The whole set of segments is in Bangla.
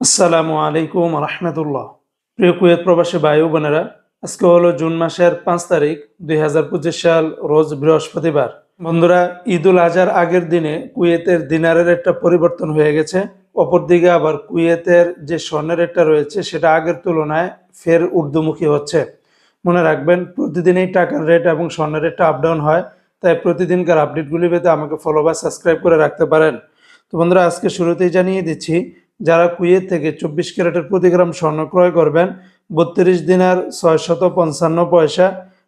আসসালামু আলাইকুম রহমতুল্লাহ। প্রিয় কুয়েত প্রবাসী ও বোনেরা, আজকে হলো জুন মাসের পাঁচ তারিখ, দুই হাজার পঁচিশ সাল, রোজ বৃহস্পতিবার। বন্ধুরা, ঈদুল আজহার আগের দিনে কুয়েতের দিনারের একটা পরিবর্তন হয়ে গেছে। অপরদিকে আবার কুয়েতের যে স্বর্ণের রেটটা রয়েছে, সেটা আগের তুলনায় ফের ঊর্ধ্বমুখী হচ্ছে। মনে রাখবেন, প্রতিদিনই টাকার রেট এবং স্বর্ণের রেটটা আপ ডাউন হয়, তাই প্রতিদিনকার আপডেটগুলি পেতে আমাকে ফলো বা সাবস্ক্রাইব করে রাখতে পারেন। তো বন্ধুরা, আজকে শুরুতেই জানিয়ে দিচ্ছি যারা কুয়েত থেকে চব্বিশ ক্যারেটের প্রতি গ্রাম স্বর্ণ ক্রয় করবেন, বত্রিশ দিনার ছয়শত পঞ্চান্ন পয়সা,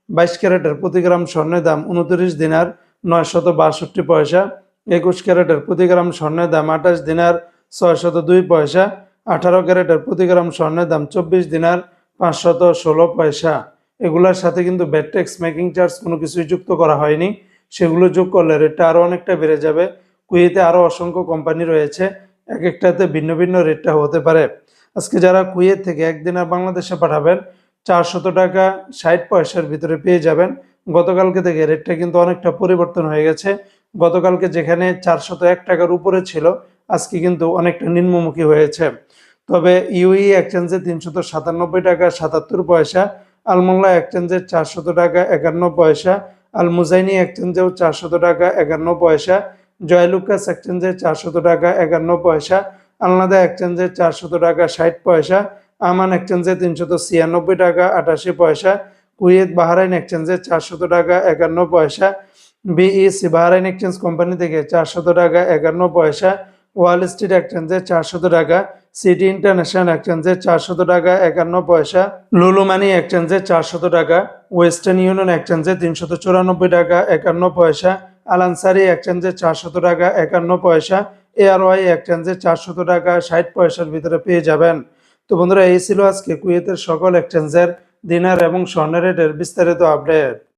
বাইশ ক্যারেটের প্রতি গ্রাম স্বর্ণের দাম উনত্রিশ দিনার নয়শত বাষট্টি পয়সা, একুশ ক্যারেটের প্রতি গ্রাম স্বর্ণের দাম আঠাশ দিনার ছয়শত দুই পয়সা, আঠারো ক্যারেটের প্রতি গ্রাম স্বর্ণের দাম চব্বিশ দিনার পাঁচশত ষোলো পয়সা। এগুলোর সাথে কিন্তু ব্যাট ট্যাক্স মেকিং চার্জ কোনো কিছুই যুক্ত করা হয়নি। সেগুলো যোগ করলে রেটটা আরও অনেকটা বেড়ে যাবে। কুয়েতে আরও অসংখ্য কোম্পানি রয়েছে। এক একটাতে ভিন্ন ভিন্ন রেটটা হতে পারে। আজকে যারা কুয়েত থেকে একদিন আর বাংলাদেশে পাঠাবেন, চারশত টাকা ষাট পয়সার ভিতরে পেয়ে যাবেন। গতকালকে থেকে রেটটা কিন্তু অনেকটা পরিবর্তন হয়ে গেছে। গতকালকে যেখানে চারশত এক টাকার উপরে ছিল, আজকে কিন্তু অনেকটা নিম্নমুখী হয়েছে। তবে ইউই এক্সচেঞ্জে তিনশত সাতানব্বই টাকা সাতাত্তর পয়সা, আলমোল্লা এক্সচেঞ্জে চারশত টাকা একান্ন পয়সা আল মুজাইনি এক্সচেঞ্জেও চারশত টাকা একান্ন পয়সা জয়লুকাস এক্সচেঞ্জে চারশত টাকা, একান্ন পয়সা। আলনাদা এক্সচেঞ্জে চারশত টাকা, ষাট পয়সা। আমান এক্সচেঞ্জে তিনশত ছিয়ানব্বই টাকা, আটাশি পয়সা। কুয়েত বাহারাইন এক্সচেঞ্জে চারশত টাকা, একান্ন পয়সা। বিইসি বাহারাইন এক্সচেঞ্জ কোম্পানি থেকে চারশত টাকা, একান্ন পয়সা। ওয়াল স্ট্রিট এক্সচেঞ্জে চারশত টাকা, সিটি ইন্টারন্যাশনাল এক্সচেঞ্জে চারশত টাকা, একান্ন পয়সা। লুলু মানি এক্সচেঞ্জে চারশত টাকা, ওয়েস্টার্ন ইউনিয়ন এক্সচেঞ্জে তিনশত চুরানব্বই টাকা, একান্ন পয়সা। আলানসারি এক্সচেঞ্জে চারশত টাকা, একান্ন পয়সা এআরওয়াই এক্সচেঞ্জে চারশত টাকা, ষাট পয়সার ভিতরে পেয়ে যাবেন। তো বন্ধুরা, এই ছিল আজকে কুয়েতের সকল এক্সচেঞ্জের দিনার এবং স্বর্ণের রেটের বিস্তারিত আপডেট